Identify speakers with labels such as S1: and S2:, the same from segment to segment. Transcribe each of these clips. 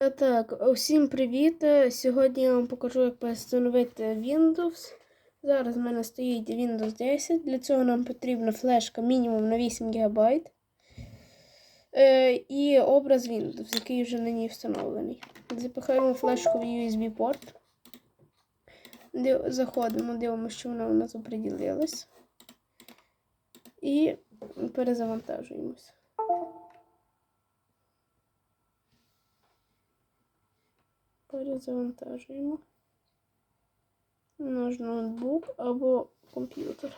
S1: Е, Так, усім привіт! Е, Сьогодні я вам покажу, як перестановити Windows. Зараз в мене стоїть Windows 10. Для цього нам потрібна флешка мінімум на 8 ГБ. Е, і образ Windows, який вже на ній встановлений. Запихаємо флешку в USB-порт. Заходимо, дивимося, що вона у нас оприділилась. І перезавантажуємося. Перезавантажуємо наш ноутбук або комп'ютер.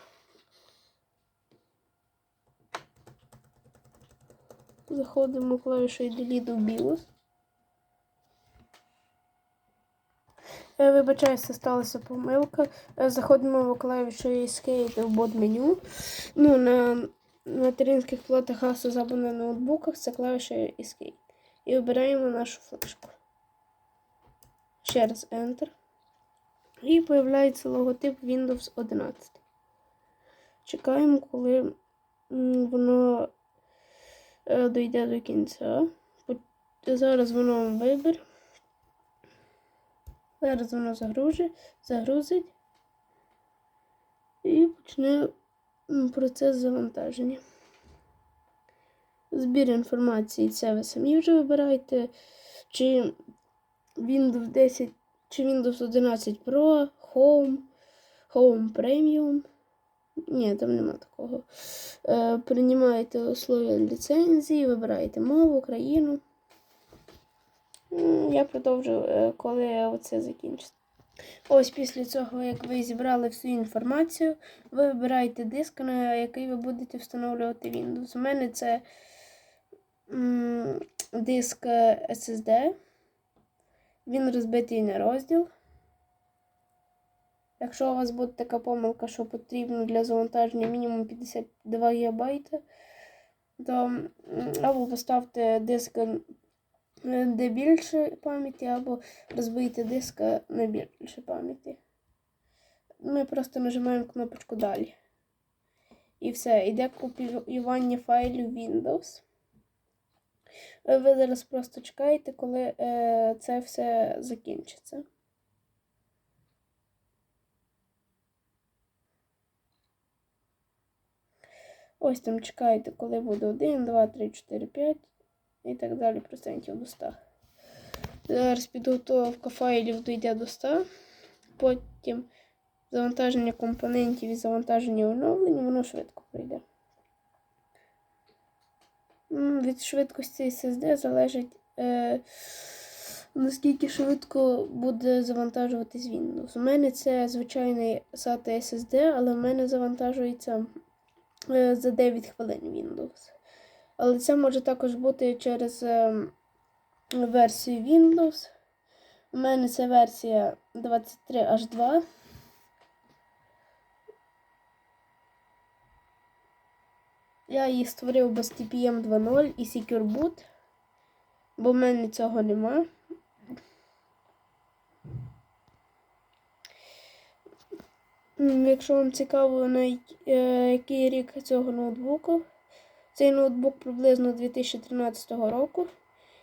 S1: Заходимо клавішою Delete в BIOS. Е, Вибачаюся, сталася помилка. Е, Заходимо в клавішу Escape в бот меню. Ну, на материнських платах Asus або на ноутбуках це клавіша Escape. І обираємо нашу флешку. Ще раз Enter. І появляється логотип Windows 11. Чекаємо, коли воно е, дійде до кінця. Зараз воно вибір. Зараз воно загружить, загрузить і почне процес завантаження. Збір інформації це ви самі вже вибираєте. Чи Windows 10 чи Windows 11 Pro, Home, Home Premium. Ні, там нема такого. Е, Приймаєте условия ліцензії, вибираєте мову, країну. Я продовжу, е, коли оце закінчиться. Ось після цього, як ви зібрали всю інформацію, ви вибираєте диск, на який ви будете встановлювати Windows. У мене це м диск SSD. Він розбитий на розділ. Якщо у вас буде така помилка, що потрібно для завантаження мінімум 52 ГБ, то або поставте диск, де більше пам'яті, або розбийте диск на більше пам'яті. Ми просто нажимаємо кнопочку Далі. І все, йде копіювання файлів Windows. Ви зараз просто чекаєте, коли е, це все закінчиться. Ось там чекаєте, коли буде 1, 2, 3, 4, 5 і так далі процентів до 100. Зараз підготовка файлів дійде до 100. Потім завантаження компонентів і завантаження оновлень, воно швидко прийде. Від швидкості SSD залежить, е, наскільки швидко буде завантажуватись Windows. У мене це звичайний SATA SSD, але в мене завантажується е, за 9 хвилин Windows. Але це може також бути через е, версію Windows. У мене це версія 23H2. Я її створив без TPM 2.0 і Secure Boot, бо в мене цього нема. Якщо вам цікаво, на е, який рік цього ноутбуку, цей ноутбук приблизно 2013 року,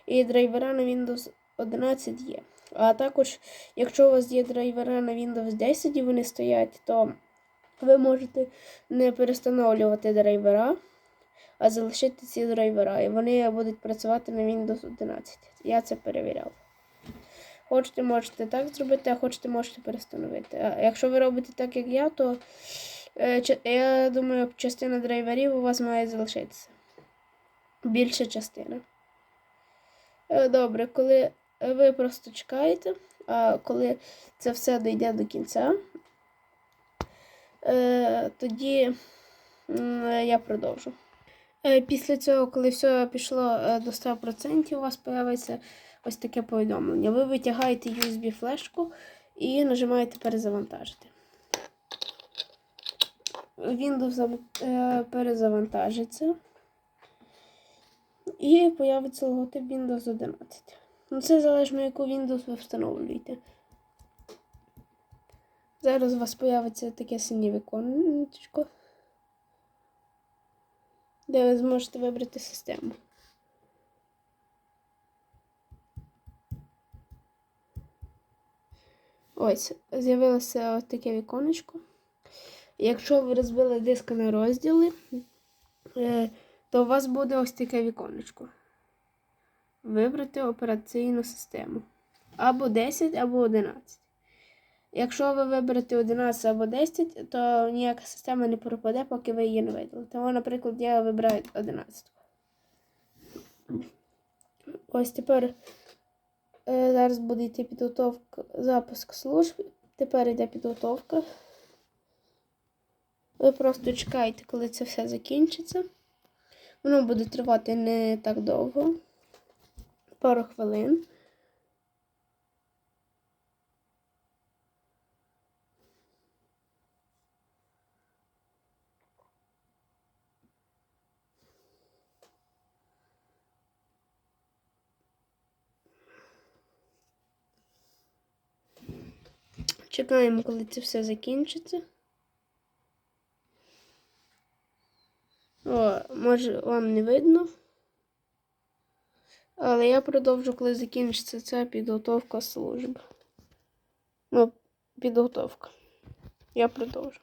S1: і драйвера на Windows 11 є. А також, якщо у вас є драйвера на Windows 10 і вони стоять, то ви можете не перестановлювати драйвера а залишити ці драйвера. І вони будуть працювати на Windows 11. Я це перевіряв. Хочете, можете так зробити, а хочете, можете перестановити. А якщо ви робите так, як я, то е, я думаю, частина драйверів у вас має залишитися. Більша частина. Е, добре, коли ви просто чекаєте, а коли це все дійде до кінця, е, тоді я продовжу. Е, після цього, коли все пішло е, до 100%, у вас з'явиться ось таке повідомлення. Ви витягаєте USB-флешку і нажимаєте перезавантажити. Windows е, перезавантажиться. І появиться логотип Windows 11. Ну, Це залежно, яку Windows ви встановлюєте. Зараз у вас появиться таке синє віконечко де ви зможете вибрати систему. Ось, з'явилося ось таке віконечко. Якщо ви розбили диск на розділи, е, то у вас буде ось таке віконечко. Вибрати операційну систему. Або 10, або 11. Якщо ви виберете 11 або 10, то ніяка система не пропаде, поки ви її не видалите. Тому, наприклад, я вибираю 11. Ось тепер е, зараз буде йти підготовка, запуск служб. Тепер йде підготовка. Ви просто чекаєте, коли це все закінчиться. Воно буде тривати не так довго. Пару хвилин. Чекаємо, коли це все закінчиться. О, може вам не видно. Але я продовжу, коли закінчиться ця підготовка служб. Ну, підготовка. Я продовжу.